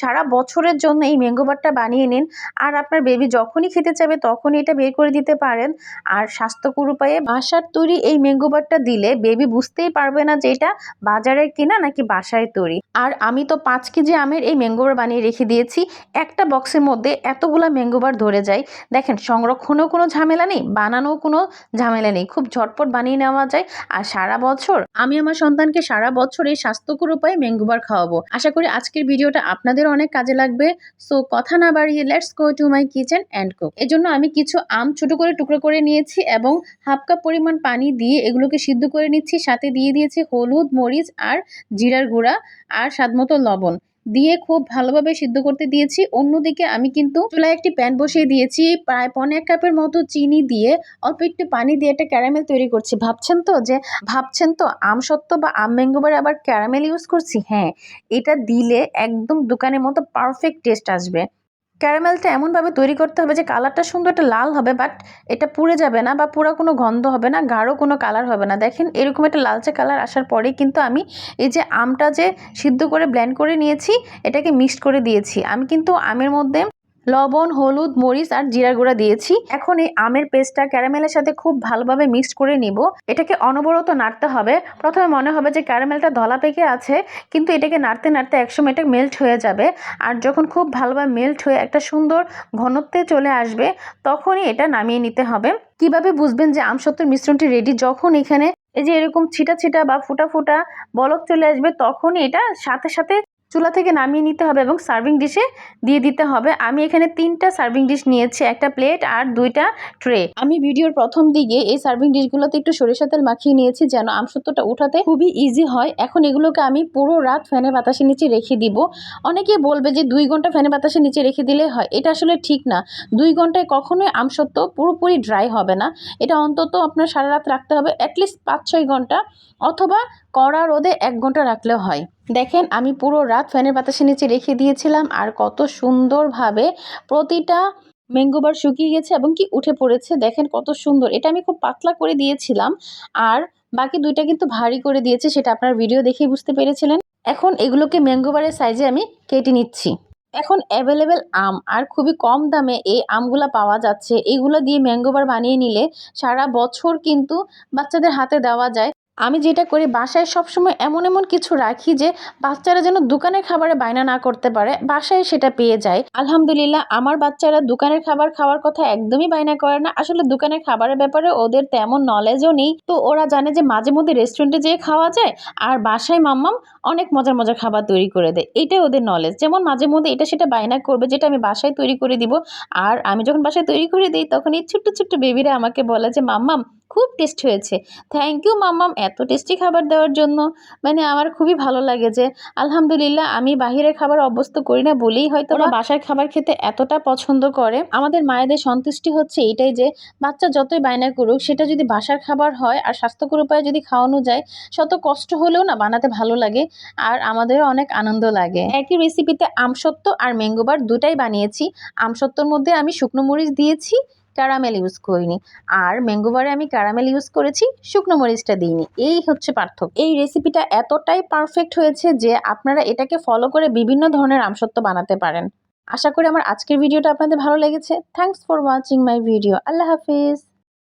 সারা বছরের জন্য এই ম্যাঙ্গো বারটা বানিয়ে নিন। আর আপনার বেবি যখনই খেতে চাবে তখনই এটা বের করে দিতে পারেন। আর স্বাস্থ্যকর উপায়ে বাসার তৈরি এই ম্যাঙ্গো বারটা দিলে বেবি বুঝতেই পারবে না যে এটা বাজারের কিনা নাকি বাসায় তৈরি। আর আমি তো পাঁচ কেজি আমের এই ম্যাঙ্গো বার বানিয়ে রেখে দিয়েছি। একটা বক্সের মধ্যে এতগুলা ম্যাঙ্গো বার ধরে যায়। দেখেন, সংরক্ষণেও কোনো ঝামেলা নেই, বানানোও কোনো ঝামেলা নেই। খুব ঝটপট বানিয়ে নেওয়া যায়। আর সারা বছর আমি আমার সন্তানকে সারা বছর এই স্বাস্থ্যকর উপায়ে ম্যাঙ্গো বার খাওয়াবো। আশা করি আজকের ভিডিওটা আপনাদের অনেক কাজে লাগবে। সো কথা না বাড়িয়ে let's go to my kitchen and cook জন্য আমি কিছু আম ছোট করে টুকরো করে নিয়েছি এবং হাফ কাপ পরিমাণ পানি দিয়ে এগুলোকে সিদ্ধ করে নিচ্ছি। সাথে দিয়ে দিয়েছি হলুদ, মরিচ আর জিরার গুঁড়া আর স্বাদমতো লবণ। দিয়ে খুব ভালোভাবে সিদ্ধ করতে দিয়েছি। অন্যদিকে আমি কিন্তু চুলায় একটি প্যান বসিয়ে দিয়েছি। প্রায় পনেরো কাপের মতো চিনি দিয়ে অল্প একটু পানি দিয়ে একটা ক্যারামেল তৈরি করছি। ভাবছেন তো যে, ভাবছেন তো আম সত্ত্ব বা আম ম্যাঙ্গোবার আবার ক্যারামেল ইউজ করছি? হ্যাঁ এটা দিলে একদম দোকানের মতো পারফেক্ট টেস্ট আসবে। ক্যারামেলটা এমনভাবে তৈরি করতে হবে যে কালারটা সুন্দর একটা লাল হবে, বাট এটা পুড়ে যাবে না বা পুরো কোনো গন্ধ হবে না, গাঢ় কোনো কালার হবে না। দেখেন এরকম একটা লালচে কালার আসার পরে কিন্তু আমি এই যে আমটা যে সিদ্ধ করে ব্ল্যান্ড করে নিয়েছি, এটাকে মিক্সড করে দিয়েছি। আমি কিন্তু আমের মধ্যে লবণ, হলুদ, মরিচ আর জিরার গুঁড়া দিয়েছি। এখন এই আমের পেস্টটা ক্যারামেলের সাথে খুব ভালোভাবে মিক্সড করে নিব। এটাকে অনবরত নাড়তে হবে। প্রথমে মনে হবে যে ক্যারামেলটা ধলা পেকে আছে, কিন্তু এটাকে নাড়তে নাড়তে একসময় এটা মেল্ট হয়ে যাবে। আর যখন খুব ভালোভাবে মেল্ট হয়ে একটা সুন্দর ঘনত্বে চলে আসবে, তখনই এটা নামিয়ে নিতে হবে। কীভাবে বুঝবেন যে আমসত্ত্বর মিশ্রণটি রেডি যখন এখানে এই যে এরকম ছিটা ছিটা বা ফুটা ফুটা বলক চলে আসবে, তখনই এটা সাথে সাথে চুলা থেকে নামিয়ে নিতে হবে এবং সার্ভিং ডিশে দিয়ে দিতে হবে। আমি এখানে তিনটা সার্ভিং ডিশ নিয়েছি, একটা প্লেট আর দুইটা ট্রে। আমি ভিডিওর প্রথম দিকে এই সার্ভিং ডিশগুলোতে একটু সরিষা তেল মাখিয়ে নিয়েছি যেন আমসত্ত্বটা উঠাতে খুবই ইজি হয়। এখন এগুলোকে আমি পুরো রাত ফ্যানে বাতাসের নিচে রেখে দিব। অনেকে বলবে যে দুই ঘণ্টা ফ্যানে বাতাসের নিচে রেখে দিলে হয়, এটা আসলে ঠিক না। দুই ঘন্টায় কখনোই আমসত্ত্ব পুরোপুরি ড্রাই হবে না। এটা অন্তত আপনার সারা রাত রাখতে হবে অ্যাটলিস্ট পাঁচ ছয় ঘণ্টা অথবা কড়া রোদে এক ঘণ্টা রাখলেও হয়। দেখেন, আমি পুরো রাত ফ্যানের বাতাসের নিচে রেখে দিয়েছিলাম আর কত সুন্দরভাবে প্রতিটা ম্যাঙ্গোবার শুকিয়ে গেছে এবং কি উঠে পড়েছে। দেখেন কত সুন্দর। এটা আমি খুব পাতলা করে দিয়েছিলাম আর বাকি দুইটা কিন্তু ভারী করে দিয়েছে, সেটা আপনার ভিডিও দেখেই বুঝতে পেরেছিলেন। এখন এগুলোকে ম্যাঙ্গোবারের সাইজে আমি কেটে নিচ্ছি। এখন অ্যাভেলেবেল আম, আর খুবই কম দামে এই আমগুলা পাওয়া যাচ্ছে। এগুলো দিয়ে ম্যাঙ্গোবার বানিয়ে নিলে সারা বছর কিন্তু বাচ্চাদের হাতে দেওয়া যায়। আমি যেটা করি, বাসায় সবসময় এমন এমন কিছু রাখি যে বাচ্চারা যেন দোকানের খাবারে বায়না না করতে পারে। বাসায় সেটা পেয়ে যায়। আলহামদুলিল্লাহ, আমার বাচ্চারা দোকানের খাবার খাওয়ার কথা একদমই বায়না করে না। আসলে দোকানের খাবারের ব্যাপারে ওদের তেমন নলেজও নেই। তো ওরা জানে যে মাঝে মধ্যে রেস্টুরেন্টে যেয়ে খাওয়া যায় আর বাসায় মাম্মাম অনেক মজার মজার খাবার তৈরি করে দেয়। এটাই ওদের নলেজ যেমন মাঝে মধ্যে এটা সেটা বায়না করবে যেটা আমি বাসায় তৈরি করে দিব। আর আমি যখন বাসায় তৈরি করে দিই, তখন এই ছোট্ট ছোট্ট বেবিরা আমাকে বলে যে, মাম্মাম খুব টেস্ট হয়েছে। থ্যাংক ইউ মাম্মাম এত টেস্টি খাবার দেওয়ার জন্য। মানে আমার খুবই ভালো লাগে যে আলহামদুলিল্লাহ আমি বাহিরের খাবার অভ্যস্ত করি না বলেই হয়তো ওরা বাসার খাবার খেতে এতটা পছন্দ করে। আমাদের মায়েদের সন্তুষ্টি হচ্ছে এটাই যে বাচ্চা যতই বায়না করুক সেটা যদি বাসার খাবার হয় আর স্বাস্থ্যকর উপায়ে যদি খাওয়ানো যায় শত কষ্ট হলেও না বানাতে ভালো লাগে আর আমাদেরও অনেক আনন্দ লাগে। একই রেসিপিতে আমসত্ত্ব আর ম্যাঙ্গোবার দুটাই বানিয়েছি। আমসত্ত্বর মধ্যে আমি শুকনো মরিচ দিয়েছি ক্যারামেল ইউজ করিনি। আর ম্যাঙ্গোবারে আমি ক্যারামেল ইউজ করেছি, শুকনো মরিচটা দিইনি। এই হচ্ছে পার্থক্য। এই রেসিপিটা এতটাই পারফেক্ট হয়েছে যে আপনারা এটাকে ফলো করে বিভিন্ন ধরনের আমসত্ব বানাতে পারেন। আশা করি আমার আজকের ভিডিওটা আপনাদের ভালো লেগেছে। Thanks for watching my video Allah Hafiz.